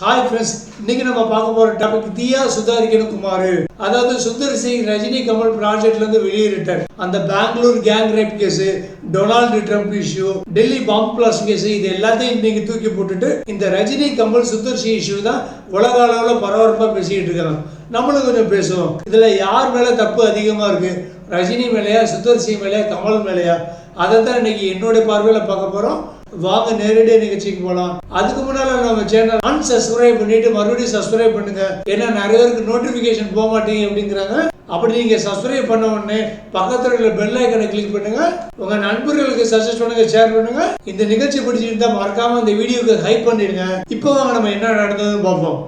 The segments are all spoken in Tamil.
ஹாய் ஃப்ரெண்ட்ஸ் இன்னைக்கு நம்ம பார்க்க போகிற டாபிக் தீயா சுதாரிக்கணும் குமார் அதாவது சுந்தர் சிங் ரஜினி கமல் ப்ராஜெக்ட்லேருந்து வெளியிட்டார் அந்த Bangalore gang rape case Donald Trump issue Delhi bomb blast case இது எல்லாத்தையும் இன்னைக்கு தூக்கி போட்டுட்டு இந்த ரஜினி கமல் சுந்தர் சிங் இஷ்யூ தான் உலக அளவில் பரபரப்பாக பேசிக்கிட்டு இருக்காங்க. நம்மளும் கொஞ்சம் பேசுவோம். இதில் யார் மேலே தப்பு அதிகமாக இருக்குது ரஜினி மேலேயா சுந்தர் சிங் மேலேயா கமல் மேலேயா? அதை தான் இன்னைக்கு என்னுடைய பார்வையில் பார்க்க போகிறோம் வாங்க நேரடியாக நிகழ்ச்சிக்கு போகலாம் அதுக்கு முன்னால் நம்ம சேனல் அன்சப்ஸ்கிரைப் பண்ணிட்டு மறுபடியும் சப்ஸ்கிரைப் பண்ணுங்க. ஏன்னா நிறைய பேருக்கு நோட்டிஃபிகேஷன் போக மாட்டேங்க அப்படிங்கிறாங்க. அப்படி நீங்க சப்ஸ்கிரைப் பண்ண உடனே பக்கத்தில் உள்ள பெல் ஐக்கனை கிளிக் பண்ணுங்க. உங்க நண்பர்களுக்கு சஜஸ்ட் பண்ணுங்க ஷேர் பண்ணுங்க. இந்த நிகழ்ச்சி பிடிச்சிருந்தா மறக்காம இந்த வீடியோக்கு ஹைப் பண்ணிடுங்க. இப்போ வாங்க நம்ம என்ன நடந்ததுன்னு பார்ப்போம்.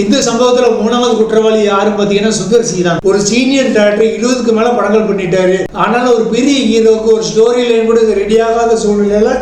இந்த சம்பவத்துல மூணாவது குற்றவாளி யாரும் பாத்தீங்கன்னா சுந்தர் சி தான். ஒரு சீனியர் டேரக்டர் இருபதுக்கு மேல படங்கள் பண்ணிட்டாரு. ஆனாலும் ஒரு பெரிய ஹீரோக்கு ஒரு ஸ்டோரி லைன் கூட ரெடி ஆகாத சூழ்நிலையில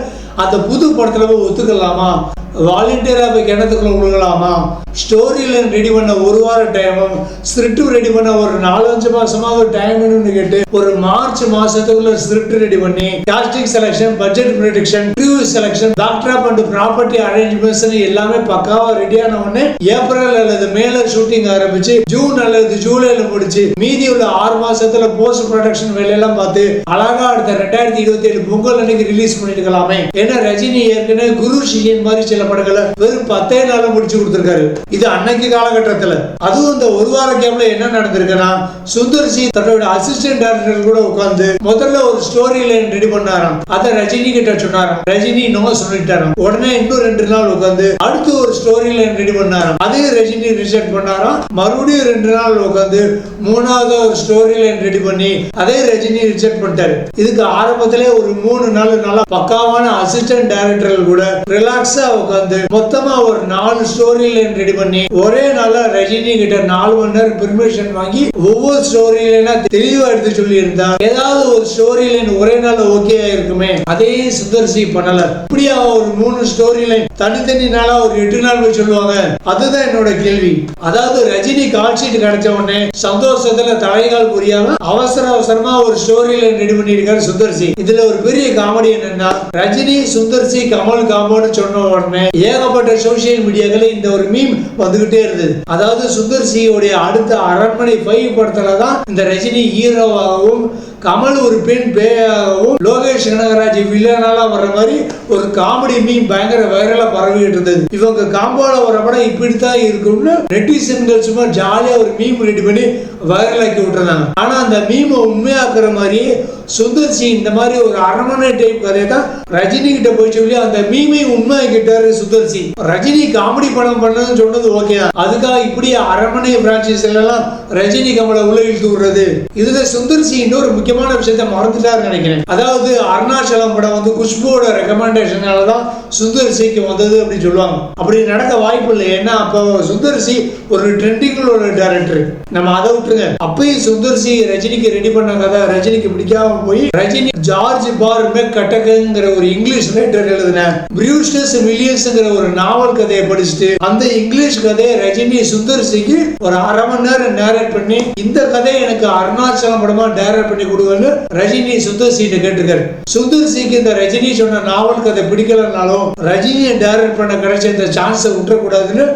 அந்த புது படத்துல ஒத்துக்கலாமா? வாலண்டியராக போய் கிணத்துக்குள்ள விழுகலாமா? ஸ்டோரி லைன் ரெடி பண்ண ஒரு வார டைமும் ஸ்கிரிப்ட் ரெடி பண்ண ஒரு நாலஞ்சு மாசமாக டைம் வேணும்னு கேட்டு ஒரு மார்ச் மாசத்துக்குள்ள ஸ்கிரிப்ட் ரெடி பண்ணி casting selection budget production review selection doctor and property arrangements எல்லாமே பக்காவா ரெடியான உடனே ஏப்ரல் அல்லது மேல ஷூட்டிங் ஆரம்பிச்சு ஜூன் அல்லது ஜூலைல முடிச்சு மீதி உள்ள ஆறு மாசத்துல போஸ்ட் ப்ரொடக்ஷன் வேலையெல்லாம் பார்த்து அழகா அடுத்த ரெண்டாயிரத்தி இருபத்தி ஏழு பொங்கல் அன்னைக்கு ரிலீஸ் பண்ணிருக்கலாமே. ஏன்னா ரஜினி ஏற்கனவே குரு ஷியன் மாதிரி சில படங்களை வெறும் பத்தே நாள்ல முடிச்சு கொடுத்திருக்காரு. இது அன்னைக்கு காலகட்டத்துல. அதுவும் இந்த ஒரு வார கேம்ல என்ன நடந்திருக்குன்னா சுந்தர் சி தன்னோட அசிஸ்டன்ட் டேரக்டர் கூட உட்கார்ந்து முதல்ல ஒரு ஸ்டோரி லைன் ரெடி பண்ணாராம். அதை ரஜினி கிட்ட சொன்னாராம். ரஜினி நோ சொல்லிட்டாராம். உடனே இன்னும் ரெண்டு நாள் உட்கார்ந்து அடுத்து ஒரு ஸ்டோரி லைன் ரெடி பண்ணாராம். அதையும் ரஜினி ரிசெக்ட் பண்ணாராம். மறுபடியும் ரெண்டு நாள் உட்கார்ந்து மூணாவது ஒரு ஸ்டோரி லைன் ரெடி பண்ணி அதே ரஜினி ரிஜெக்ட் பண்ணிட்டாரு. இதுக்கு ஆரம்பத்திலே ஒரு மூணு நாலு நாளா பக்காவான அசிஸ்டன்ட் டைரக்டர்கள் கூட ரிலாக்ஸா உட்காந்து மொத்தமா ஒரு நாலு ஸ்டோரி லைன் ரெடி பண்ணி ஒரே நாளா ரஜினி கிட்ட நாலு மணி நேரம் பெர்மிஷன் வாங்கி ஒவ்வொரு ஸ்டோரி லைனா தெளிவா எடுத்து சொல்லி இருந்தா ஏதாவது ஒரு ஸ்டோரி லைன் ஒரே நாள் ஓகே ஆயிருக்குமே அதே சுந்தர் சி பண்ணல. இப்படியா ஒரு மூணு ஸ்டோரி லைன் தனித்தனி நாளா ஒரு எட்டு நாள் போய் சொல்லுவாங்க? அதுதான் என்னோட கேள்வி. அதாவது ரஜினி கால் ஷீட் கிடைச்ச உடனே சந்தோஷத்துல தலைகால் புரியாம அவசர அவசரமா ஒரு ஸ்டோரி லைன் ரெடி பண்ணியிருக்காரு சுந்தர் சி இதுல ஒரு பெரிய காமெடி என்னன்னா ரஜினி சுந்தர் சி கமல் காம்போன்னு சொன்ன உடனே ஏகப்பட்ட சோசியல் மீடியாக்கள் இந்த ஒரு மீம் வந்துகிட்டே இருந்தது. அதாவது சுந்தர் சியோடைய அடுத்த அரண்மனை ஃபைவ் படத்துல தான் இந்த ரஜினி ஹீரோவாகவும் கமல் ஒரு பெண் பேயாகவும் லோகேஷ் கனகராஜ் வில்லனால வர்ற மாதிரி ஒரு காமெடி மீன் பயங்கர வைரலாக பரவிட்டு இருந்தது. இவங்க காம்போல வர படம் இப்படித்தான் இருக்கும்னு நெட்டிசன்கள் சும்மா ஜாலியாக ஒரு மீம் ரெடி பண்ணி வைரலாக்கி விட்டுருந்தாங்க. ஆனால் அந்த மீமை உண்மையாக்குற மாதிரி சுந்தர் சி இந்த மாதிரி ஒரு அரண்மனை டைப் கதையை தான் ரஜினி கிட்ட போய் சொல்லி அந்த மீமை உண்மையாக்கிட்டாரு சுந்தர் சி ரஜினி காமெடி படம் பண்ணதுன்னு சொன்னது ஓகே தான். அதுக்காக இப்படி அரண்மனை பிரான்ச்சைஸ் எல்லாம் ரஜினி கமலை உள்ள இழுத்து விடுறது இதுல சுந்தர் சி இன்னொரு முக்கியமான விஷயத்த மறந்துட்டாருன்னு நினைக்கிறேன். அதாவது அருணாச்சலம் படம் வந்து குஷ்புவோட ரெக்கமெண்டேஷனால தான் சுந்தர் சிக்கு வந்தது அப்படின்னு சொல்லுவாங்க. அப்படி நடக்க வாய்ப்பு இல்லை. ஏன்னா அப்போ சுந்தர் சி ஒரு ட்ரெண்டிங்கில் உள்ள டேரக்டர் நம்ம அதை விட்டுருங்க. அப்பயும் சுந்தர் சி ரஜினிக்கு ரெடி பண்ண கதை ரஜினிக்கு பிடிக்காம போய் ரஜினி ஜார்ஜ் பார் மெக் கட்டகங்கிற ஒரு இங்கிலீஷ் ரைட்டர் எழுதின பிரியூஸ்டஸ் வில்லியம்ஸ்ங்கிற ஒரு நாவல் கதையை படிச்சுட்டு அந்த இங்கிலீஷ் கதையை ரஜினி சுந்தர் சிக்கு ஒரு அரை மணி நேரம் நேரேட் பண்ணி இந்த கதையை எனக்கு அருணாச்சலம் படமா டேரக்ட் பண்ணி கொடுங்கன்னு ரஜினி சுந்தர் சிட்ட கேட்டிருக்காரு. சுந்தர் சிக்கு இந்த ரஜினி சொன்ன நாவல் கதை பிடிக்கலனாலும் ரஜினியை டைரக்ட் பண்ண கிடைச்ச இந்த சான்ஸை விட்டுறக்கூடாதுன்னு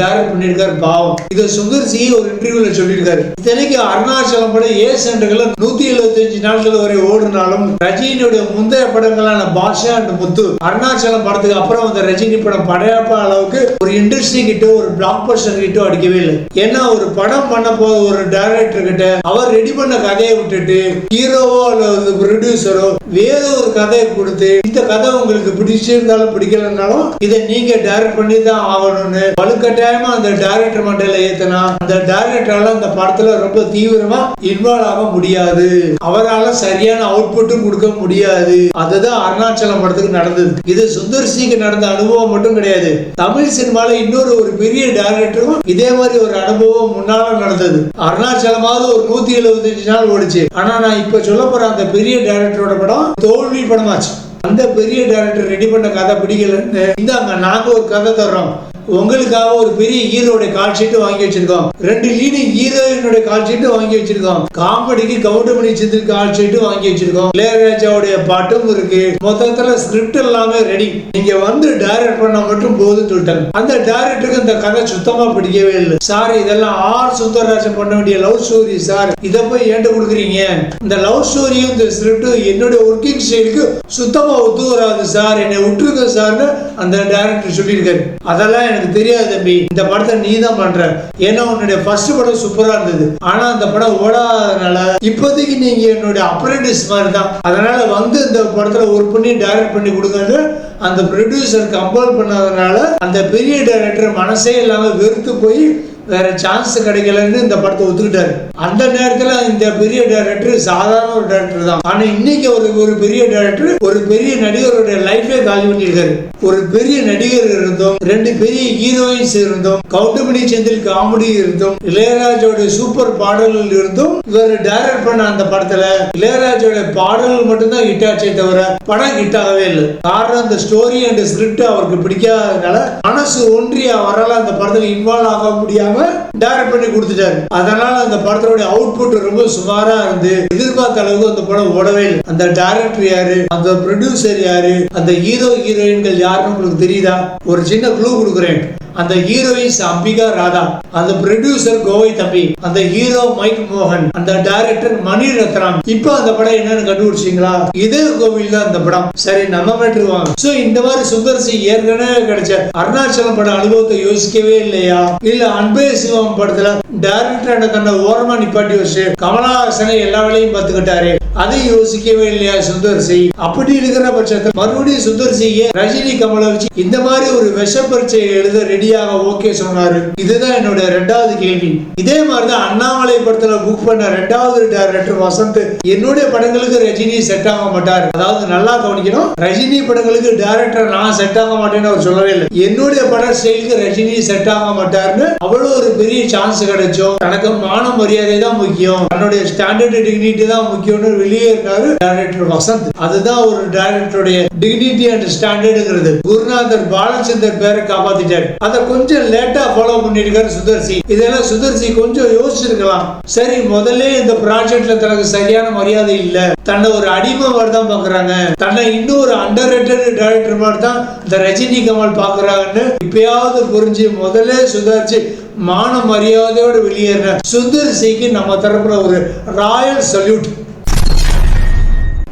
டைரக்ட் பண்ணியிருக்காரு பாவம். இதை சுந்தர் சி ஒரு இன்டர்வியூல சொல்லியிருக்காரு. இத்தனைக்கு அருணாச்சலம் படம் ஏ சென்டர்ல நூத்தி எழுபத்தஞ்சு நாட்கள் வரை ஓடினாலும் ரஜினியுடைய முந்தைய படங்களான பாஷா அண்ட் முத்து அருணாச்சலம் படத்துக்கு அப்புறம் வந்த ரஜினி படம் படையப்பா அளவுக்கு ஒரு இண்டஸ்ட்ரி கிட்ட ஒரு பிளாக் பஸ்டர் கிட்ட அடிக்கவே இல்லை. ஏன்னா ஒரு படம் பண்ண போத ஒரு டைரக்டர் கிட்ட அவர் ரெடி பண்ண கதையை விட்டுட்டு ஹீரோவோ அல்லது ப்ரொடியூசரோ வேறு ஒரு கதையை கொடுத்து இந்த கதை உங்களுக்கு பிடிச்சிருந்தாலும் பிடிக்கலனாலும் இதை நீங்க டைரக்ட் பண்ணி தான் ஆகணும்னு வலுக்கட்டாயமா அந்த டைரக்டர் மண்டல ஏத்தனா அந்த டைரக்டரால அந்த படத்துல ரொம்ப தீவிரமா இன்வால்வ் ஆக முடியாது. அவரால சரியான அவுட்புட்டும் கொடுக்க முடியாது. அதுதான் அருணாச்சலம் படத்துக்கு நடந்தது. இது சுந்தர் சிக்கு நடந்த அனுபவம் மட்டும் கிடையாது. தமிழ் சினிமால இன்னொரு ஒரு பெரிய டைரக்டரும் இதே மாதிரி ஒரு அனுபவம் முன்னால நடந்தது. அருணாச்சலமாவது ஒரு நூத்தி எழுபத்தஞ்சு நாள் ஓடிச்சு. ஆனா நான் இப்ப சொல்ல போற அந்த பெரிய டைரக்டரோட படம் தோல்வி படமாச்சு. அந்த பெரிய டைரக்டர் ரெடி பண்ண கதை பிடிக்கலன்னு இந்தாங்க நாங்க ஒரு கதை தர்றோம். உங்களுக்காக ஒரு பெரிய ஹீரோட கால் ஷீட்டு வாங்கி வச்சிருக்கோம். ரெண்டு லீடிங் ஹீரோயினோட கால் ஷீட்டு வாங்கி வச்சிருக்கோம். காமெடிக்கு கவுண்டமணி சித்திர கால் ஷீட்டு வாங்கி வச்சிருக்கோம். இளையராஜாவுடைய பாட்டும் இருக்கு. மொத்தத்துல ஸ்கிரிப்ட் எல்லாமே ரெடி நீங்க வந்து டைரக்ட் பண்ண மட்டும் போதும் சொல்லிட்டாங்க. அந்த டைரக்டருக்கு இந்த கதை சுத்தமா பிடிக்கவே இல்லை. சார் இதெல்லாம் ஆர் சுந்தரராஜன் பண்ண வேண்டிய லவ் ஸ்டோரி சார். இதை போய் ஏன்ட்ட கொடுக்குறீங்க? இந்த லவ் ஸ்டோரியும் இந்த ஸ்கிரிப்டும் என்னுடைய ஒர்க்கிங் ஸ்டைலுக்கு சுத்தமா ஒத்து வராது சார். என்னை விட்டுருங்க சார்னு அந்த டைரக்டர் சொல்லியிருக்காரு. அதெல்லாம் எனக்கு தெரியாது தம்பி. இந்த படத்தை நீ தான் பண்ற. ஏன்னா உன்னுடைய ஃபர்ஸ்ட் படம் சூப்பரா இருந்தது. ஆனா அந்த படம் ஓடாதனால இப்போதைக்கு நீங்க என்னுடைய அப்ரெண்டிஸ் மாதிரி தான் அதனால வந்து இந்த படத்துல ஒர்க் பண்ணி டைரக்ட் பண்ணி கொடுங்கன்னு அந்த ப்ரொடியூசர் கம்பல் பண்ணாதனால அந்த பெரிய டைரக்டர் மனசே இல்லாம வெறுத்து போய் வேற சான்ஸ் கிடைக்கலன்னு இந்த படத்தை ஒத்துக்கிட்டாரு. அந்த நேரத்துல இந்த பெரிய டைரக்டர் சாதாரண ஒரு டைரக்டர் தான். ஆனா இன்னைக்கு ஒரு ஒரு பெரிய டைரக்டர் ஒரு பெரிய நடிகருடைய லைஃபே காலி பண்ணியிருக்காரு. ஒரு பெரிய நடிகர் இருந்தும் ரெண்டு பெரிய ஹீரோயின்ஸ் இருந்தும் கௌட்டமணி செந்தில் காமெடி இருந்தும் இளையராஜோட சூப்பர் பாடல்கள் இருந்தும் இவர் டைரக்ட் பண்ண அந்த படத்துல இளையராஜோட பாடல்கள் மட்டும்தான் ஹிட் ஆச்சே தவிர படம் ஹிட் ஆகவே இல்லை. காரணம் அந்த ஸ்டோரி அண்ட் ஸ்கிரிப்ட் அவருக்கு பிடிக்காதனால மனசு ஒன்றி அவரால் அந்த படத்துல இன்வால்வ் ஆக முடியாம டைரக்ட் பண்ணி கொடுத்துட்டாரு. அதனால அந்த படத்தோட அவுட்புட் ரொம்ப சுமாரா இருந்து எதிர்பார்த்த அளவுக்கு அந்த படம் ஓடவே இல்லை. அந்த டைரக்டர் யாரு? அந்த ப்ரொடியூசர் யாரு? அந்த ஹீரோ ஹீரோயின்கள் யார்? யாருன்னு உங்களுக்கு தெரியுதா? ஒரு சின்ன க்ளூ கொடுக்குறேன். அந்த ஹீரோயின்ஸ் அம்பிகா ராதா. அந்த ப்ரொடியூசர் கோவை தம்பி. அந்த ஹீரோ மைக் மோகன். அந்த டைரக்டர் மணி ரத்னம். இப்போ அந்த படம் என்னன்னு கண்டுபிடிச்சீங்களா? இதே கோவில் தான் அந்த படம். சரி நம்ம மேட்டுருவாங்க சோ இந்த மாதிரி சுந்தர் சிங் ஏற்கனவே கிடைச்ச அருணாச்சலம் பட அனுபவத்தை யோசிக்கவே இல்லையா? இல்ல அன்பே சிவம் படத்துல டைரக்டர் தன்னை ஓரமா நிப்பாட்டி வச்சு கமலஹாசனை எல்லா வேலையும் பார்த்துக்கிட்டாரு. அதை யோசிக்கவே இல்லையா சுந்தர் சி அப்படி இருக்கிற பட்சத்தில் மறுபடியும் சுந்தர் சிங்க ரஜினி கமலை வச்சு இந்த மாதிரி ஒரு விஷ பரீட்சை எழுத ரெடியாக ஓகே சொன்னாரு. இதுதான் என்னுடைய ரெண்டாவது கேள்வி. இதே மாதிரி தான் அண்ணாமலை படத்துல புக் பண்ண ரெண்டாவது டைரக்டர் வசந்த் என்னுடைய படங்களுக்கு ரஜினி செட் ஆக மாட்டார். அதாவது நல்லா கவனிக்கணும் ரஜினி படங்களுக்கு டைரக்டர் நான் செட் ஆக மாட்டேன்னு அவர் சொல்லவே இல்லை. என்னுடைய பட ஸ்டைலுக்கு ரஜினி செட் ஆக மாட்டார்னு அவ்வளவு ஒரு பெரிய சான்ஸ் கிடைச்சோம் தனக்கு மான மரியாதை தான் முக்கியம். தன்னுடைய ஸ்டாண்டர்ட் டிக்னிட்டி தான் முக்கியம்னு வெளியே இருக்காரு டைரக்டர் வசந்த். அதுதான் ஒரு டைரக்டருடைய டிக்னிட்டி அண்ட் ஸ்டாண்டர்டுங்கிறது குருநாதர் பாலச்சந்தர் பேரை காப்பாத்திட்டாரு. அதை கொஞ்சம் லேட்டா ஃபாலோ பண்ணிருக்காரு சுதர்சி. இதெல்லாம் சுதர்சி கொஞ்சம் யோசிச்சிருக்கலாம். சரி முதல்ல இந்த ப்ராஜெக்ட்ல தனக்கு சரியான மரியாதை இல்ல. தன்னை ஒரு அடிமை மாதிரி தான் பாக்குறாங்க. தன்னை இன்னும் ஒரு அண்டர் ரேட்டட் டைரக்டர் மாதிரி தான் இந்த ரஜினி கமல் பாக்குறாங்கன்னு இப்பயாவது புரிஞ்சு முதல்ல சுதாரிச்சு மான மரியாதையோடு வெளியேற சுந்தர் சிக்கு நம்ம தரப்புல ஒரு ராயல் சல்யூட்.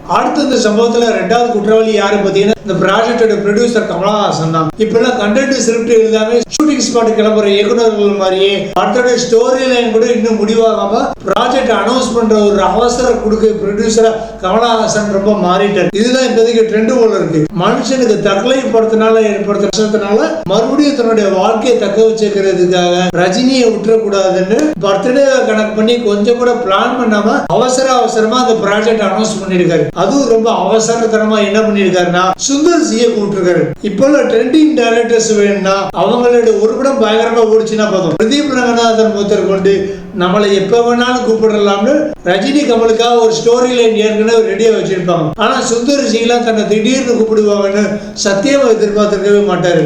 அடுத்த இந்த சம்பவத்துல ரெண்டாவது குற்றவாளி யாரு பாத்தீங்கன்னா இந்த ப்ராஜெக்டோட ப்ரொடியூசர் கமலஹாசன் தான். இப்பெல்லாம் கண்டென்ட் ஸ்கிரிப்ட் எழுதாம ஷூட்டிங் ஸ்பாட் கிளம்புற இயக்குநர்கள் மாதிரியே அடுத்தோட ஸ்டோரி லைன் கூட இன்னும் முடிவாகாம ப்ராஜெக்ட் அனௌன்ஸ் பண்ற ஒரு அவசர கொடுக்க ப்ரொடியூசரா கமலஹாசன் ரொம்ப மாறிட்டார். இதுதான் இப்போதைக்கு ட்ரெண்ட் போல இருக்கு. மனுஷனுக்கு தற்கொலை படத்தினால ஏற்படுத்த கஷ்டத்தினால மறுபடியும் தன்னுடைய வாழ்க்கையை தக்க வச்சுக்கிறதுக்காக ரஜினியை விட்டுறக்கூடாதுன்னு பர்த்டே கணக்கு பண்ணி கொஞ்சம் கூட பிளான் பண்ணாம அவசர அவசரமா அந்த ப்ராஜெக்ட் அனௌன்ஸ் பண்ணிருக்காரு அதுவும் ரொம்ப அவசரத்தனமா என்ன பண்ணிருக்காருன்னா சுந்தர் சியை கூப்பிட்டுருக்காரு. இப்போ ட்ரெண்டிங் டைரக்டர்ஸ் வேணும்னா அவங்களோட ஒரு படம் பயங்கரமா ஓடிச்சுன்னா பார்த்தோம் பிரதீப் ரங்கநாதன் மூத்தர் கொண்டு நம்மளை எப்ப வேணாலும் கூப்பிடலாம்னு ரஜினி கமலுக்காக ஒரு ஸ்டோரி லைன் ஏற்கனவே ரெடியா வச்சிருப்பாங்க. ஆனா சுந்தர் சிங்லாம் தன்னை திடீர்னு கூப்பிடுவாங்கன்னு சத்தியமா எதிர்பார்த்திருக்கவே மாட்டாரு.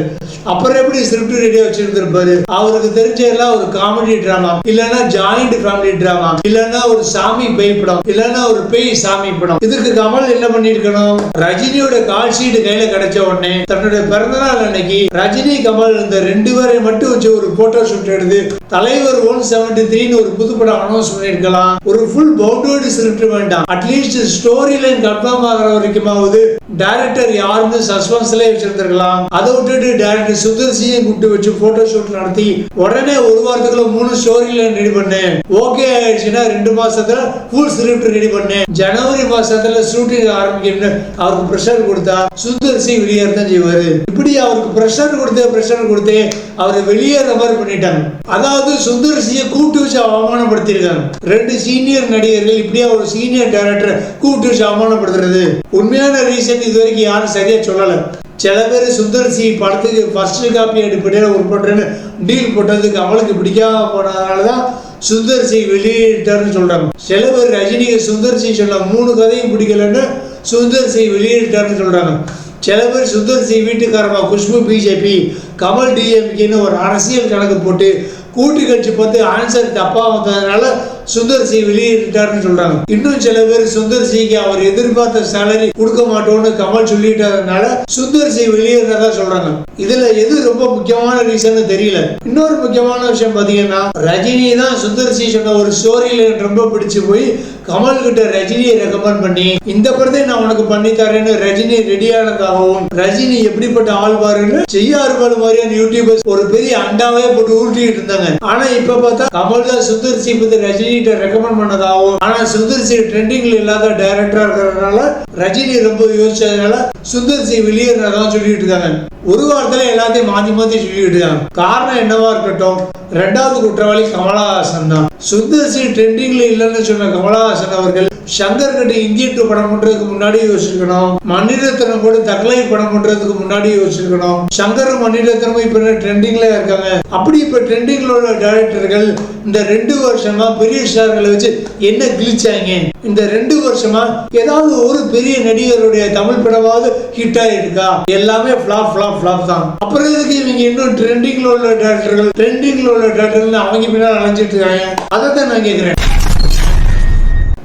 அப்புறம் எப்படி ஸ்கிரிப்ட் ரெடியா வச்சிருந்திருப்பாரு? அவருக்கு தெரிஞ்ச எல்லாம் ஒரு காமெடி டிராமா இல்லைன்னா ஜாயிண்ட் ஃபேமிலி டிராமா இல்லைன்னா ஒரு சாமி பேய் படம். இல்லைன்னா ஒரு பேய் சாமி படம். இதுக்கு கமல் என்ன பண்ணிருக்கணும் ரஜினியோட கால் ஷீட் கையில கிடைச்ச உடனே தன்னுடைய பிறந்தநாள் அன்னைக்கு ரஜினி கமல் இந்த ரெண்டு பேரை மட்டும் வச்சு ஒரு போட்டோ ஷூட் எடுத்து தலைவர் ஒன் செவன்டி த்ரீன்னு ஒரு புது படம் அனௌன்ஸ் பண்ணிருக்கலாம் ஒரு ஃபுல் பவுண்டோடு ஸ்கிரிப்ட் வேண்டாம் at least story line confirm ஆகிற வரைக்குமாவது டைரக்டர் யாருன்னு சஸ்பென்ஸ்ல வச்சிருந்திருக்கலாம். அதை விட்டுட்டு டைரக்டர் சுதர் சிங்கை கூப்பிட்டு வச்சு போட்டோ ஷூட் நடத்தி உடனே ஒரு வாரத்துக்குள்ள மூணு ஸ்டோரி லைன் ரெடி பண்ணேன். ஓகே ஆயிடுச்சுன்னா ரெண்டு மாசத்துல ஃபுல் ஸ்கிரிப்ட் ரெடி பண்ணேன். ஜனவரி மாசத்துல ஷூட்டிங் ஆரம்பிக்கணும்னு அவருக்கு ப்ரெஷர் கொடுத்தா சுதர் சிங் வெளியேற தான் செய்வாரு. இப்படி அவருக்கு ப்ரெஷர் கொடுத்து ப்ரெஷர் கொடுத்து அவரை வெளியேற மாதிரி பண்ணிட்டாங்க. அதாவது சுந்தர் சிங்கை கூப்பிட்டு வச்சு அவமானப்படுத்தியிருக்காங்க. ரெண்டு சீனியர் நடிகர்கள் இப்படியா ஒரு சீனியர் டேரக்டர் கூப்பிட்டு வச்சு அவமானப்படுத்துறது? உண்மையான ரீசன் இது வரைக்கும் யாரும் சரியா சொல்லல. சில பேர் சுந்தர் சி படத்துக்கு ஃபர்ஸ்ட் காப்பி அடிப்படையில் ஒரு பண்ணுறேன்னு டீல் போட்டதுக்கு அவளுக்கு பிடிக்காம போனதுனால தான் சுந்தர் சி வெளியிட்டார்னு சொல்கிறாங்க சில பேர் ரஜினிக்கு சுந்தர் சி சொன்ன மூணு கதையும் பிடிக்கலன்னு சுந்தர் சி வெளியிட்டார்னு சொல்கிறாங்க சில பேர் சுந்தர் சி வீட்டுக்காரமா குஷ்பு பிஜேபி கமல் டிஎம்கேன்னு ஒரு அரசியல் கணக்கு போட்டு கூட்டு கட்சி பார்த்து ஆன்சர் தப்பாக வந்ததுனால சுந்தர் சி வெளியிட்டாருன்னு சொல்றாங்க. இன்னும் சில பேர் சுந்தர் சிக்கு அவர் எதிர்பார்த்த சேலரி கொடுக்க மாட்டோம்னு கமல் சொல்லிட்டதுனால சுந்தர் சி வெளியேறதா சொல்றாங்க. இதுல எது ரொம்ப முக்கியமான ரீசன் தெரியல. இன்னொரு முக்கியமான விஷயம் பாத்தீங்கன்னா ரஜினி தான் சுந்தர் சி சொன்ன ஒரு ஸ்டோரியில ரொம்ப பிடிச்சு போய் கமல் கிட்ட ரஜினியை ரெக்கமெண்ட் பண்ணி இந்த படத்தை நான் உனக்கு பண்ணி தரேன்னு ரஜினி ரெடியானதாகவும் ரஜினி எப்படிப்பட்ட ஆள் பாருன்னு செய்யாறுபாடு மாதிரியான யூடியூபர்ஸ் ஒரு பெரிய அண்டாவே போட்டு ஊட்டிட்டு இருந்தாங்க. ஆனா இப்ப பார்த்தா கமல் தான் சுந்தர் சி பத்தி ரஜினி கிட்ட ரெக்கமெண்ட் பண்ணதாகவும் ஆனா சுந்தர் சி ட்ரெண்டிங்ல இல்லாத டைரக்டரா இருக்கிறதுனால ரஜினி ரொம்ப யோசிச்சதுனால சுந்தர் சி வெளியேறதான் சொல்லிட்டு இருக்காங்க. ஒரு வாரத்துல எல்லாத்தையும் மாத்தி மாத்தி சொல்லிட்டு இருக்காங்க. காரணம் என்னவா இருக்கட்டும் ரெண்டாவது குற்றவாளி கமலஹாசன் தான். சுந்தர் சி ட்ரெண்டிங்ல இல்லைன்னு சொன்ன கமலஹாசன் அவர்கள் சங்கர் கிட்ட இந்திய டூ படம் பண்றதுக்கு முன்னாடி யோசிச்சிருக்கணும். மணிரத்னம் கூட தக்லை படம் பண்றதுக்கு முன்னாடி யோசிச்சிருக்கணும். சங்கர் மணிரத்னமும் இப்ப ட்ரெண்டிங்ல இருக்காங்க. அப்படி இப்ப ட்ரெண்டிங்ல உள்ள டைரக்டர்கள் இந்த ரெண்டு வருஷமா பெரிய ஸ்டார்களை வச்சு என்ன கிழிச்சாங்க? இந்த ரெண்டு வருஷமா ஏதாவது ஒரு பெரிய நடிகருடைய தமிழ் படமாவது ஹிட் ஆயிருக்கா? எல்லாமே ஃபிளாப் ஃபிளாப் ஃபிளாப் தான். அப்புறம் இதுக்கு இவங்க இன்னும் ட்ரெண்டிங்ல உள்ள டேரக்டர்கள் ட்ரெண்டிங்ல உள்ள டேரக்டர்கள் அவங்க பின்னால் அலைஞ்சிட்டு இருக்காங்க. அதை தான் நான் கேட்கிறேன்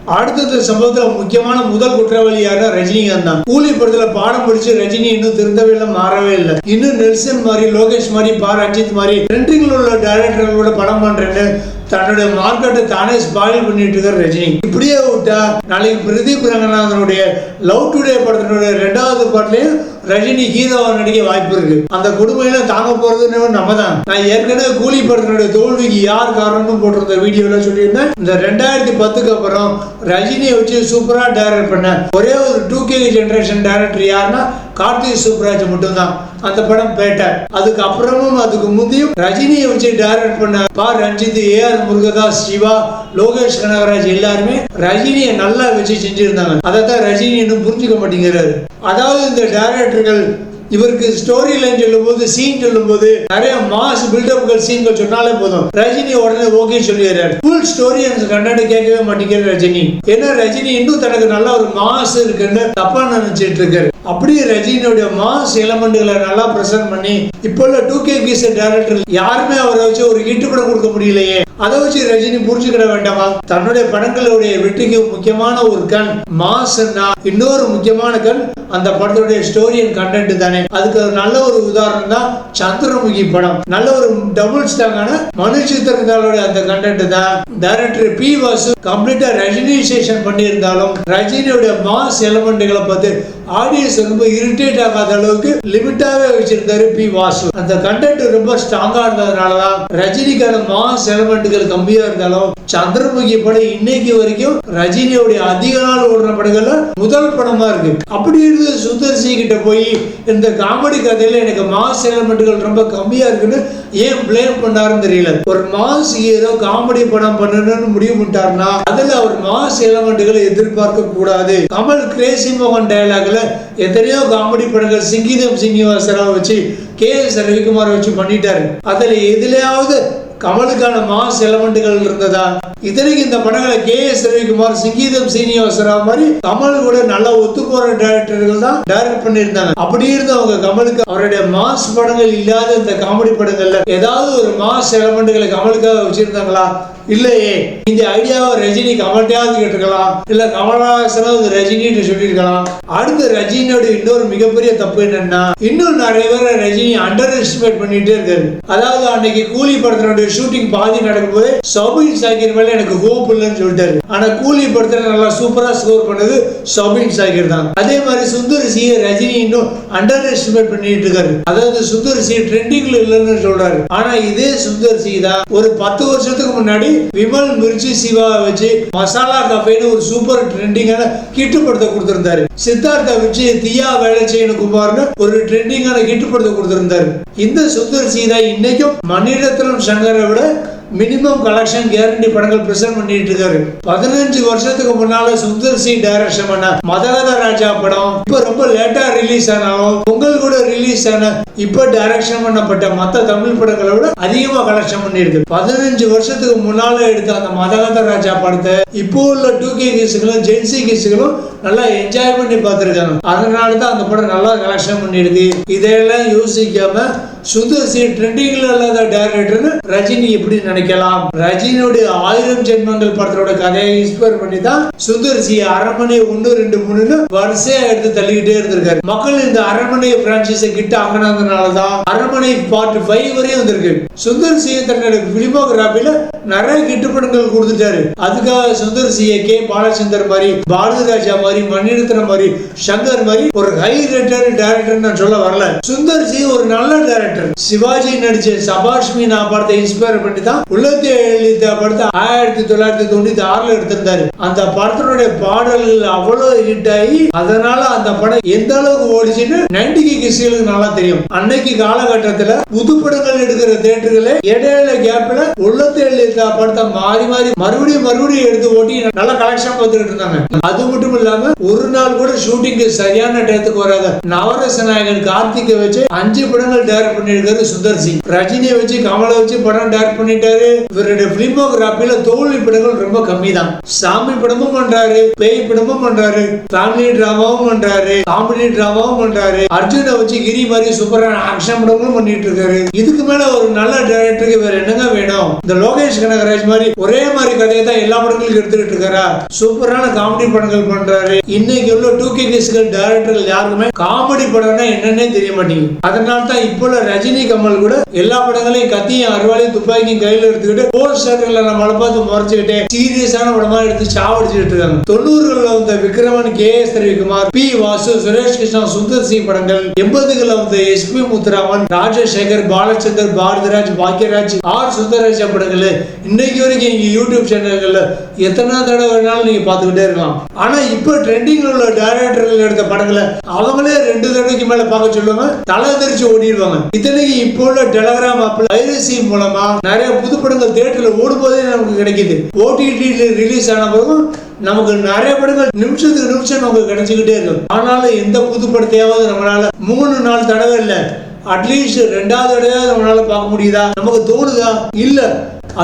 அடுத்தது சம்பவத்துல முக்கியமான முதல் குற்றவாளி யாரா ரஜினிகாந்த் தான் கூலி படத்துல பாடம் படிச்சு ரஜினி இன்னும் திருந்தவே இல்லை மாறவே இல்லை. இன்னும் நெல்சன் மாதிரி லோகேஷ் மாதிரி பா. ரஞ்சித் மாதிரி ட்ரெண்டிங்ல உள்ள டைரக்டர்களோட படம் பண்றேன்னு தன்னுடைய மார்க்கெட்டை தானே ஸ்பாயில் பண்ணிட்டு இருக்கார் ரஜினி. இப்படியே விட்டா நாளைக்கு பிரதீப் ரங்கநாதனுடைய லவ் டுடே படத்தினுடைய ரெண்டாவது பாட்டிலையும் ரஜினி ஹீரோவா நடிக்க வாய்ப்பு இருக்கு. அந்த கொடுமையில தாங்க போறதுன்னு நம்ம தான் நான் ஏற்கனவே கூலி படத்தினுடைய தோல்விக்கு யார் காரணம்னு போட்டிருந்த வீடியோல சொல்லியிருந்தேன். இந்த ரெண்டாயிரத்தி பத்துக்கு அப்புறம் ரஜினியை வச்சு சூப்பரா டைரக்ட் பண்ண ஒரே ஒரு டூ கே ஜென்ரேஷன் டைரக்டர் யாருன்னா கார்த்திக் சுப்ராஜ் மட்டும்தான். அந்த படம் பேட்டை. அதுக்கு அப்புறமும் அதுக்கு முந்தையும் ரஜினியை வச்சு டைரக்ட் பண்ண பா. ரஞ்சித் ஏ. ஆர். முருகதாஸ் சிவா லோகேஷ் கனகராஜ் எல்லாருமே ரஜினியை நல்லா வச்சு செஞ்சிருந்தாங்க. அதை தான் ரஜினி இன்னும் புரிஞ்சுக்க மாட்டேங்கிறாரு. அதாவது இந்த டைரக்டர்கள் இவருக்கு ஸ்டோரி லைன் சொல்லும்போது சீன் சொல்லும்போது நிறைய மாஸ் பில்டப்கள் சீன்கள் சொன்னாலே போதும். ரஜினி உடனே ஓகே சொல்லிடுறாரு. ஃபுல் ஸ்டோரி எனக்கு கண்டாடி கேட்கவே மாட்டேங்கிற ரஜினி. ஏன்னா ரஜினி இன்னும் தனக்கு நல்ல ஒரு மாஸ் இருக்குன்னு தப்பா நினைச்சிட்டு இருக்காரு. அப்படியே ரஜினியோட மாஸ் எலமெண்ட்களை நல்லா பிரசன்ட் பண்ணி இப்போ உள்ள டூ கே கிஸ் டேரக்டர் யாருமே அவரை வச்சு ஒரு ஹிட் கூட கொடுக்க முடியலையே. அதை வச்சு ரஜினி புரிஞ்சுக்கிட வேண்டாமா? தன்னுடைய படங்களுடைய வெற்றிக்கு முக்கியமான ஒரு கண் மாஸ்னா இன்னொரு முக்கியமான கண் அந்த படத்துடைய ஸ்டோரி அண்ட் கண்டென்ட் தானே. அதுக்கு நல்ல ஒரு உதாரணம் தான் சந்திரமுகி படம். நல்ல ஒரு டபுள் ஸ்டாங்கான மனு சித்திரத்தாளுடைய அந்த கண்டென்ட் தான். டைரக்டர் பி வாசு கம்ப்ளீட்டா ரஜினிசேஷன் பண்ணியிருந்தாலும் ரஜினியோட மாஸ் எலமெண்ட்களை பார்த்து ஆடியன்ஸ் ரொம்ப இரிட்டேட் ஆகாத அளவுக்கு லிமிட்டாவே வச்சிருந்தாரு பி வாசு அந்த கண்டென்ட் ரொம்ப ஸ்ட்ராங்கா இருந்ததுனால தான் ரஜினிக்கான மாஸ் எலமெண்ட்டுகள் கம்மியா இருந்தாலும் சந்திரமுகி படம் இன்னைக்கு வரைக்கும் ரஜினியோடைய அதிக நாள் ஓடுற படங்கள்ல முதல் படமா இருக்கு. அப்படி இருந்து சுந்தர் சி கிட்ட போய் இந்த காமெடி கதையில எனக்கு மாஸ் எலமெண்ட்டுகள் ரொம்ப கம்மியா இருக்குன்னு ஏன் பிளேம் பண்ணாருன்னு தெரியல. ஒரு மாஸ் ஏதோ காமெடி படம் பண்ணணும்னு முடிவு பண்ணிட்டாருன்னா அதுல அவர் மாஸ் எலமெண்ட்டுகளை எதிர்பார்க்க கூடாது. கமல் கிரேசி மோகன் டயலாக்ல எத்தனையோ காமெடி படங்கள் சிங்கீதம் சிங்கிவாசராவை வச்சு கே எஸ் ரவிக்குமார் வச்சு பண்ணிட்டாரு. அதுல எதுலயாவது கமலுக்கான மாஸ் எலமெண்ட்டுகள் இருந்ததா? இத்தனைக்கு இந்த படங்களை கே எஸ் ரவிக்குமார் சங்கீதம் சீனிவாசராவ் மாதிரி கமல் கூட நல்லா ஒத்து போற டேரக்டர்கள் தான் டைரக்ட் பண்ணியிருந்தாங்க. அப்படி இருந்தவங்க கமலுக்கு அவருடைய மாஸ் படங்கள் இல்லாத இந்த காமெடி படங்கள்ல ஏதாவது ஒரு மாஸ் எலமெண்ட்டுகளை கமலுக்காக வச்சிருந்தாங்களா? இல்லையே. இந்த ஐடியாவை ரஜினி கமல்கிட்டயாவது கேட்டிருக்கலாம். இல்ல கமலஹாசனாவது ரஜினின்னு சொல்லியிருக்கலாம். அடுத்து ரஜினியோட இன்னொரு மிகப்பெரிய தப்பு என்னன்னா இன்னும் நிறைய பேரை ரஜினி அண்டர் எஸ்டிமேட் பண்ணிட்டே இருக்காரு. அதாவது அன்னைக்கு கூலி படத்தினுடைய ஷூட்டிங் பாதி நடக்கும்போது சபின் சாகிர் மேல எனக்கு ஹோப் இல்லைன்னு சொல்லிட்டாரு. ஆனா கூலி படத்துல நல்லா சூப்பரா ஸ்கோர் பண்ணது சபின் சாகிர் தான். அதே மாதிரி சுந்தர் சி ரஜினி இன்னும் அண்டர் எஸ்டிமேட் பண்ணிட்டு இருக்காரு. அதாவது சுந்தர் சி ட்ரெண்டிங்ல இல்லைன்னு சொல்றாரு. ஆனா இதே சுந்தர் சி தான் ஒரு பத்து வருஷத்துக்கு முன்னாடி விமல் மிர்ச்சி சிவா வச்சு மசாலா கஃபேன்னு ஒரு சூப்பர் ட்ரெண்டிங்கான கிட்டுப்படுத்த படத்தை கொடுத்திருந்தாரு. சித்தார்த்தா வச்சு தியா வேலை செய்யணும் குமார்னு ஒரு ட்ரெண்டிங்கான கிட்டுப்படுத்த படத்தை கொடுத்திருந்தாரு. இந்த சுந்தர் சீதா இன்னைக்கும் மணிரத்னம் சங்கரை விட மினிமம் கலெக்ஷன் கேரண்டி படங்கள் பிரசன்ட் பண்ணிட்டு இருக்காரு பதினஞ்சு வருஷத்துக்கு முன்னால சுந்தர் சி டைரக்ஷன் பண்ண மதகத ராஜா படம். இப்ப ரொம்ப லேட்டா ரிலீஸ் ஆனாலும் பொங்கல் கூட ரிலீஸ் ஆன இப்ப டைரக்ஷன் பண்ணப்பட்ட மத்த தமிழ் படங்களை விட அதிகமா கலெக்ஷன் பண்ணிருக்கு பதினஞ்சு வருஷத்துக்கு முன்னால எடுத்த அந்த மதகத ராஜா படத்தை இப்போ உள்ள டூ கே கிஸ்களும் ஜென்சி கிஸ்களும் நல்லா என்ஜாய் பண்ணி பார்த்துருக்காங்க. அதனால தான் அந்த படம் நல்லா கலெக்ஷன் பண்ணிருக்கு இதையெல்லாம் யோசிக்காம சுந்தர் சி ட்ரெண்டிங்ல இல்லாத டேரக்டர்னு ரஜினி எப்படி நினைக்கலாம்? ரஜினியோட ஆயிரம் ஜென்மங்கள் படத்தோட கதையை இன்ஸ்பயர் பண்ணி தான் சுந்தர் சி அரண்மனை ஒன்னு ரெண்டு மூணுன்னு வரிசையா எடுத்து தள்ளிக்கிட்டே இருந்திருக்காரு. மக்கள் இந்த அரண்மனை பிரான்ச்சைஸை கிட்ட ஆகினதுனால தான் அரண்மனை பார்ட் ஃபைவ் வரையும் வந்திருக்கு. சுந்தர் சி தன்னோட பிலிமோகிராபில நிறைய கிட்டு படங்கள் கொடுத்துட்டாரு. அதுக்காக சுந்தர் சியை கே. பாலச்சந்தர் மாதிரி பாரதி ராஜா மாதிரி மணிரத்னம் மாதிரி சங்கர் மாதிரி ஒரு ஹை ரேட்டர் டேரக்டர் நான் சொல்ல வரல. சுந்தர் சி ஒரு நல்ல டைரக்டர் கேரக்டர் சிவாஜி நடிச்ச சபாஷ்மி நான் படத்தை இன்ஸ்பயர் பண்ணி தான் உள்ளத்தை எழுதிய படத்தை ஆயிரத்தி தொள்ளாயிரத்தி தொண்ணூத்தி ஆறுல எடுத்திருந்தாரு. அந்த படத்தினுடைய பாடல்கள் அவ்வளவு ஹிட் ஆகி அதனால அந்த படம் எந்த அளவுக்கு ஓடிச்சுன்னு நைன்டி கிசிகளுக்கு நல்லா தெரியும். அன்னைக்கு காலகட்டத்துல புது படங்கள் எடுக்கிற தேட்டர்களே இடையில கேப்ல உள்ளத்தை எழுதிய படத்தை மாறி மாறி மறுபடியும் மறுபடியும் எடுத்து ஓட்டி நல்ல கலெக்ஷன் வந்துட்டு இருந்தாங்க. அது மட்டும் இல்லாம ஒரு நாள் கூட ஷூட்டிங்கு சரியான டயத்துக்கு வராத நவரச நாயகன் கார்த்திகை வச்சு அஞ்சு படங்கள் டேரக்ட் பண்ணிருக்காரு சுந்தர் சிங். ரஜினியை வச்சு கமலை வச்சு படம் டேரக்ட் பண்ணிட்டாரு. இவருடைய பிலிமோகிராபியில தோல்வி படங்கள் ரொம்ப கம்மி தான் சாமி படமும் பண்றாரு பேய் படமும் பண்றாரு ஃபேமிலி டிராமாவும் பண்றாரு காமெடி டிராமாவும் பண்றாரு. அர்ஜுனை வச்சு கிரி மாதிரி சூப்பரான ஆக்ஷன் படமும் பண்ணிட்டு இருக்காரு இதுக்கு மேல ஒரு நல்ல டேரக்டருக்கு வேற என்னங்க வேணும்? இந்த லோகேஷ் கனகராஜ் மாதிரி ஒரே மாதிரி கதையை தான் எல்லா படங்களுக்கும் எடுத்துக்கிட்டு இருக்காரா? சூப்பரான காமெடி படங்கள் பண்றாரு. இன்னைக்கு உள்ள டூ கே கிஸ்கள் டேரக்டர்கள் யாருக்குமே காமெடி படம்னா என்னன்னே தெரிய மாட்டேங்குது. அதனால தான் இப்போ உள்ள ரஜினி கமல் கூட எல்லா படங்களையும் கத்தியும் அருவாளையும் துப்பாக்கியும் கையில எடுத்துக்கிட்டு போஸ்டர்களை நம்மளை பார்த்து முறைச்சுக்கிட்டே சீரியஸான படமா எடுத்து சாவடிச்சுட்டு இருக்காங்க. தொண்ணூறுகள்ல வந்த Vikraman K S Ravikumar P Vasu Suresh Krishna Sundar Singh படங்கள். எண்பதுகள்ல வந்த S P Muthuraman Rajasekar Balachander Bharathiraj Bhagyaraj R Sundarraj படங்கள். இன்னைக்கு வரைக்கும் இங்க யூடியூப் சேனல்கள்ல எத்தனை தடவை வேணாலும் நீங்க பார்த்துக்கிட்டே இருக்கலாம். ஆனா இப்போ ட்ரெண்டிங்ல உள்ள டைரக்டர்கள் எடுத்த படங்களை அவங்களே ரெண்டு தடவைக்கு மேல பார்க்க சொல்லுவாங்க தலை தெரிச்சு ஓடிடுவாங்க. இத்தனைக்கு இப்போ உள்ள டெலகிராம் ஆப்ல ஐரசி மூலமா நிறைய புது படங்கள் தியேட்டர்ல ஓடும்போதே நமக்கு கிடைக்குது. ஓடிடி ரிலீஸ் ஆன பிறகும் நமக்கு நிறைய படங்கள் நிமிஷத்துக்கு நிமிஷம் நமக்கு கிடைச்சிக்கிட்டே இருக்கும். ஆனாலும் எந்த புது படத்தையாவது நம்மளால மூணு நாலு தடவை இல்லை அட்லீஸ்ட் ரெண்டாவது தடவை நம்மளால பார்க்க முடியுதா? நமக்கு தோணுதா? இல்ல.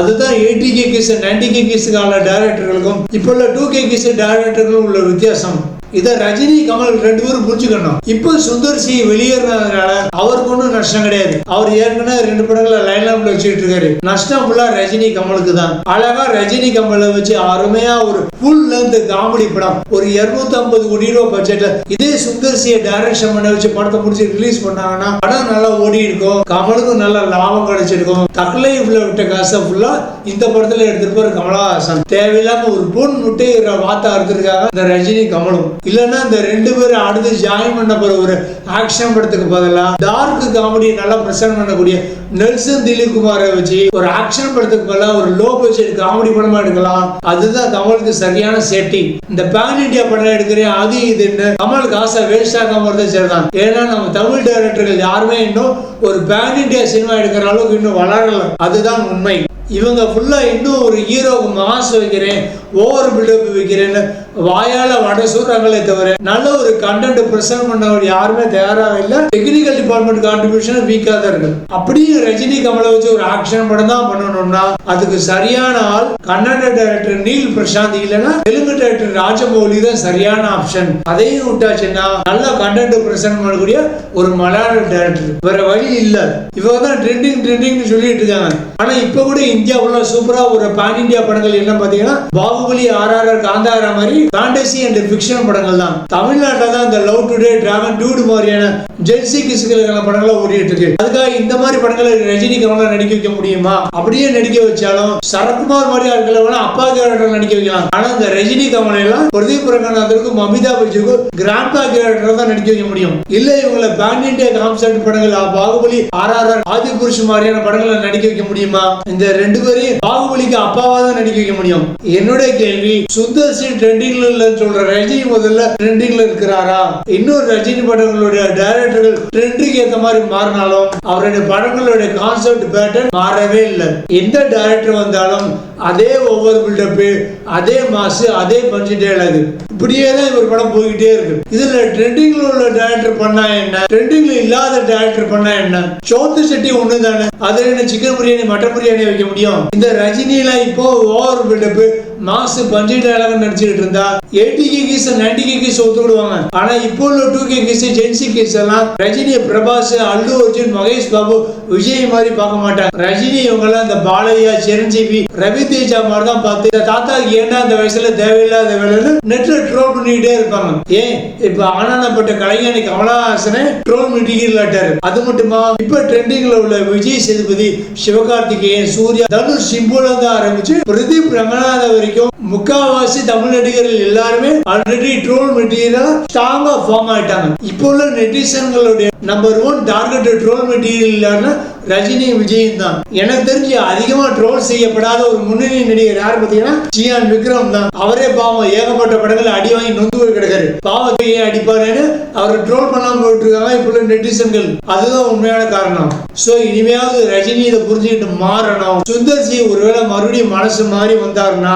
அதுதான் eighty K kids ninety K கேஸுக்கான டேரக்டர்களுக்கும் இப்போ உள்ள டூ கே கிஸ் டைரக்டர்களும் உள்ள வித்தியாசம். இதை ரஜினி கமல் ரெண்டு பேரும் புரிஞ்சுக்கணும். இப்போ சுந்தர் சி வெளியேறினதுனால அவருக்கு ஒன்றும் நஷ்டம் கிடையாது. அவர் ஏற்கனவே ரெண்டு படங்களை லைன் அப்ல வச்சுட்டு இருக்காரு. நஷ்டம் ஃபுல்லா ரஜினி கமலுக்கு தான். அழகா ரஜினி கமலை வச்சு அருமையா ஒரு ஃபுல் லென்த் காமெடி படம். ஒரு 250 ஐம்பது கோடி ரூபாய் பட்ஜெட்ல இதே சுந்தர் சியை டைரக்ஷன் பண்ண வச்சு படத்தை முடிச்சு ரிலீஸ் பண்ணாங்கன்னா படம் நல்லா ஓடி இருக்கும். கமலுக்கும் நல்லா லாபம் கிடைச்சிருக்கும். தக்கலைஃப்ல விட்ட காசை ஃபுல்லா இந்த படத்துல எடுத்திருப்பாரு கமலஹாசன். தேவையில்லாம ஒரு பொன் முட்டை வார்த்தை அறுத்திருக்காங்க இந்த ரஜினி கமலும். இல்லைன்னா இந்த ரெண்டு பேரும் அடுத்து ஜாயின் பண்ண போற ஒரு ஆக்ஷன் படத்துக்கு பதிலாக டார்க் காமெடியை நல்லா பிரசன்ட் பண்ணக்கூடிய நெல்சன் திலீப் குமாரை வச்சு ஒரு ஆக்ஷன் படத்துக்கு பதிலாக ஒரு லோ பட்ஜெட் காமெடி படமா எடுக்கலாம். அதுதான் கமலுக்கு சரியான செட்டிங் இந்த பேன் இந்தியா படம் எடுக்கிறேன். அது இதுன்னு கமல் காசை வேஸ்ட் ஆகாம சரி சரிதான். ஏன்னா நம்ம தமிழ் டைரக்டர்கள் யாருமே இன்னும் ஒரு பேன் இண்டியா சினிமா எடுக்கிற அளவுக்கு இன்னும் வளரல. அதுதான் உண்மை. இவங்க ஃபுல்லா இன்னும் ஒரு ஹீரோவுக்கு மாஸ் வைக்கிறேன் ஓவர் பில்டப் வைக்கிறேன்னு வாயால வட சொல்றாங்களே தவிர நல்ல ஒரு கண்டென்ட் பிரசன்ட் பண்ணவர் யாருமே தயாராக இல்லை. டெக்னிக்கல் டிபார்ட்மெண்ட் கான்ட்ரிபியூஷன் வீக்காக தான் இருக்கு. அப்படியே ரஜினி கமலை வச்சு ஒரு ஆக்ஷன் படம் தான் பண்ணணும்னா அதுக்கு சரியான ஆள் கன்னட டைரக்டர் நீல் பிரசாந்த் இல்லைன்னா தெலுங்கு டைரக்டர் ராஜமௌலி தான் சரியான ஆப்ஷன் அதையும் விட்டாச்சுன்னா நல்ல கண்டென்ட் பிரசன்ட் பண்ணக்கூடிய ஒரு மலையாள டைரக்டர் வேற வழி இல்லை. இவங்க தான் ட்ரெண்டிங் ட்ரெண்டிங்னு சொல்லிட்டு இருக்காங்க. ஆனால் இப்போ கூட இந்தியா உள்ள சூப்பரா ஒரு பேன் இந்தியா படங்கள் என்ன பாத்தீங்கன்னா பாகுபலி ஆர்ஆர்ஆர் காந்தாரா மாதிரி ஃபேண்டசி அண்ட் ஃபிக்ஷன் படங்கள் தான். தமிழ்நாட்டில் தான் இந்த லவ் டுடே டிராகன் டூடு மாதிரியான ஜென்சி கிசுகளுக்கான படங்களை ஓடிட்டு இருக்கு. அதுக்காக இந்த மாதிரி படங்களை ரஜினி கமலா நடிக்க வைக்க முடியுமா? அப்படியே நடிக்க வச்சாலும் சரத்குமார் மாதிரி ஆட்களை வேணா அப்பா கேரக்டர் நடிக்க வைக்கலாம். ஆனா இந்த ரஜினி கமலை எல்லாம் பிரதீப் ரங்கநாதருக்கும் அமிதாப் பச்சனுக்கும் கிராண்ட்பா கேரக்டர் தான் நடிக்க வைக்க முடியும். இல்ல இவங்களை பேன் இந்தியா கான்செப்ட் படங்கள் ஆ, பாகுபலி ஆர்ஆர்ஆர் ஆதி புருஷ் மாதிரியான படங்களை நடிக்க வைக்க முடியுமா? இந்த ரெண்டு பேரையும் பாகுபலிக்கு அப்பாவா தான் நடிக்க வைக்க முடியும். என்னுடைய கேள்வி சுந்தர் சிங் ட்ரெண்டிங்ல இல்லைன்னு சொல்ற ரஜினி முதல்ல ட்ரெண்டிங்ல இருக்கிறாரா? இன்னொரு ரஜினி படங்களுடைய டைரக்டர்கள் ட்ரெண்டுக்கு ஏத்த மாதிரி மாறினாலும் அவருடைய படங்களுடைய கான்செப்ட் பேட்டர்ன் மாறவே இல்லை. எந்த டைரக்டர் வந்தாலும் அதே ஒவ்வொரு பில்டப்பு அதே மாசு அதே பஞ்சு டேலாகு இப்படியே தான் இவர் படம் போய்கிட்டே இருக்கு. இதுல ட்ரெண்டிங்ல உள்ள டேரக்டர் பண்ணா என்ன? ட்ரெண்டிங்ல இல்லாத டைரக்டர் பண்ணா என்ன? சோத்து செட்டி ஒண்ணு தானே அதுல என்ன சிக்கன் பிரியாணி மட்டன் பிரியாணி வைக்க முடியும்? இந்த ரஜினிலாம் இப்போ over buildup mass punch dialogue நடிச்சுட்டு இருந்தா eighty K kids ninety K kids ஒத்துக்கிடுவாங்க ஆனா இப்போ உள்ள two K kids Gen Z kids எல்லாம் ரஜினி பிரபாஸ் அல்லு அர்ஜுன் மகேஷ் பாபு விஜய் மாதிரி பார்க்க மாட்டாங்க. ரஜினி இவங்க எல்லாம் இந்த பாலையா சிரஞ்சீவி ரவி தேஜா மாதிரி தான் பார்த்து தாத்தா தாத்தாக்கு அந்த வயசுல தேவையில்லாத வேலைன்னு நெட்ல ட்ரோல் பண்ணிக்கிட்டே இருப்பாங்க. ஏன்? இப்ப ஆனந்தப்பட்ட கலைஞானி கமலஹாசனை ட்ரோல் பண்ணிக்கிட்டாரு அது மட்டுமா? இப்ப ட்ரெண்டிங்ல உள்ள விஜய் சேதுபதி சிவகார்த்திகேயன் சூர்யா தனுஷ் சிம்புல ஆரம்பிச்சு பிரதீப் ரங்கநாத வரைக்கும் முக்காவாசி தமிழ் நடிகர்கள் எல்லாருமே ஆல்ரெடி ட்ரோல் மெட்டீரியலா ஸ்ட்ராங்கா ஃபார்ம் ஆயிட்டாங்க. இப்போ உள்ள நெட்டிசன்களுடைய number one target troll material Rajini விஜயும் தான். எனக்கு தெரிஞ்சு அதிகமா ட்ரோல் செய்யப்படாத ஒரு முன்னணி நடிகர் யார் பாத்தீங்கன்னா சியான் விக்ரம் தான். அவரே பாவம் ஏகப்பட்ட படங்கள் அடி வாங்கி நொந்து போய் கிடக்காரு. பாவத்தை ஏன் அடிப்பாருன்னு அவர் ட்ரோல் பண்ணாம போயிட்டு இருக்காங்க இப்போ உள்ள நெட்டிசன்கள் அதுதான் உண்மையான காரணம். சோ இனிமையாவது ரஜினி இதை புரிஞ்சுக்கிட்டு மாறணும். சுந்தர் சி ஒருவேளை மறுபடியும் மனசு மாறி வந்தாருன்னா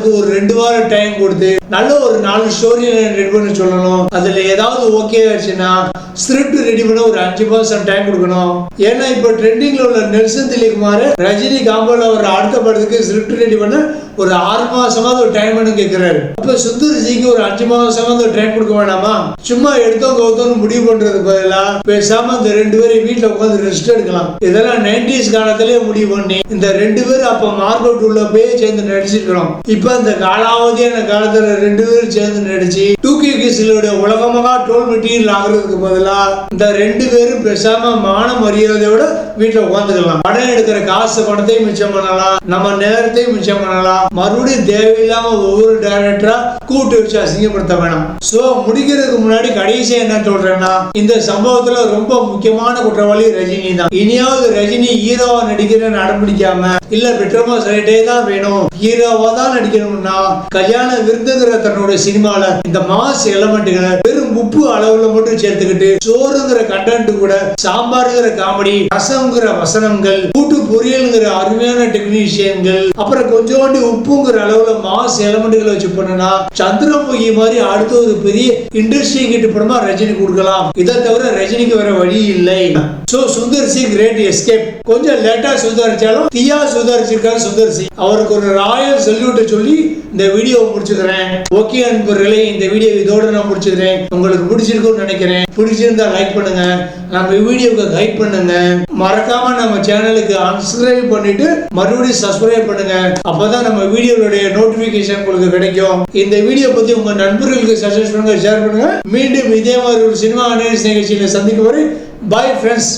அதுக்கு ஒரு ரெண்டு வாரம் டைம் கொடுத்து நல்ல ஒரு நாலு ஸ்டோரி ரெடி பண்ண சொல்லணும். அதுல ஏதாவது ஓகே ஆச்சுன்னா ஸ்கிரிப்ட் ரெடி பண்ண ஒரு அஞ்சு மாசம் டைம் கொடுக்கணும். ஏன்னா இப்ப ட்ரெண்டிங்ல உள்ள நெல்சன் திலீகுமார் ரஜினி காம்போல ஒரு அடுத்த படத்துக்கு ஸ்கிரிப்ட் ரெடி பண்ண ஒரு ஆறு மாசமாவது ஒரு டைம் பண்ணு கேட்கிறாரு அப்ப சுந்தர் ஜிக்கு ஒரு அஞ்சு மாசமாவது ஒரு டைம் கொடுக்க வேணாமா? சும்மா எடுத்தோம் கவுத்தோம்னு முடிவு பண்றது பதிலா பேசாம இந்த ரெண்டு பேரும் வீட்டுல உட்காந்து ரெஸ்ட் எடுக்கலாம். இதெல்லாம் நைன்டிஸ் காலத்திலேயே முடிவு பண்ணி இந்த ரெண்டு பேரும் அப்ப மார்க்கெட் உள்ள போய் சேர்ந்து நடிச்சிருக்கிறோம். இப்ப இந்த காலாவதியான காலத்துல ரெண்டு பேரும் சேர்ந்து நடிச்சு டூ உலகமாக டோல் மெட்டீரியல் ஆகிறதுக்கு பதிலா இந்த ரெண்டு பேரும் பேசாம மான மரியாதையோட வீட்டுல உட்காந்துக்கலாம் படம் எடுக்கிற காசு பணத்தையும் மிச்சம் பண்ணலாம். நம்ம நேரத்தையும் மிச்சம் பண்ணலாம். மறுபடியும் தேவையில்லாம ஒவ்வொரு டைரக்டரா கூட்டு வச்சு அசிங்கப்படுத்த வேணாம். சோ முடிக்கிறதுக்கு முன்னாடி கடைசி என்ன சொல்றேன்னா இந்த சம்பவத்துல ரொம்ப முக்கியமான குற்றவாளி ரஜினி தான். இனியாவது ரஜினி ஹீரோவா நடிக்கிறேன்னு அடம்பிடிக்காம இல்ல பெட்ரோமா சைடே தான் வேணும். ஹீரோவா தான் நடிக்கணும்னா கல்யாண விருந்துங்கிற தன்னோட சினிமால இந்த மாஸ் எலமெண்ட்டுகளை வெறும் உப்பு அளவுல மட்டும் சேர்த்துக்கிட்டு சோறுங்கிற கண்டென்ட் கூட சாம்பாருங்கிற காமெடி ரசம்ங்கிற வசனங்கள் கூட்டு பொரியல்ங்கிற அருமையான டெக்னீஷியன்கள் அப்புறம் கொஞ்சோண்டு உப்புங்கிற அளவுல மாஸ் எலமெண்ட்களை வச்சு பண்ணனா சந்திரமுகி மாதிரி அடுத்த ஒரு பெரிய இண்டஸ்ட்ரி கிட்ட படமா ரஜினி கொடுக்கலாம். இதை தவிர ரஜினிக்கு வேற வழி இல்லை. So Sundar C great escape கொஞ்சம் லேட்டா சுதாரிச்சாலும் தியா சுதாரிச்சிருக்காரு சுந்தர் சி. அவருக்கு ஒரு ராயல் சல்யூட்டை சொல்லி இந்த வீடியோ முடிச்சுக்கிறேன். ஓகே அன்பர்களே இந்த வீடியோ இதோட நான் முடிச்சுக்கிறேன். உங்களுக்கு பிடிச்சிருக்கும்னு நினைக்கிறேன். பிடிச்சிருந்தா லைக் பண்ணுங்க. நம்ம வீடியோவுக்கு கைட் பண்ணுங்க. மறக்காம நம்ம சேனலுக்கு அன்சப்ஸ்கிரைப் பண்ணிட்டு மறுபடியும் சப்ஸ்கிரைப் பண்ணுங்க. அப்பதான் நம்ம வீடியோவுடைய நோட்டிபிகேஷன் உங்களுக்கு கிடைக்கும். இந்த வீடியோ பத்தி உங்க நண்பர்களுக்கு சஜஸ்ட் பண்ணுங்க ஷேர் பண்ணுங்க. மீண்டும் இதே மாதிரி ஒரு சினிமா அனலிஸ் நிகழ்ச்சியில சந்திக்கும் வரை பாய் ஃப்ரெண்ட்ஸ்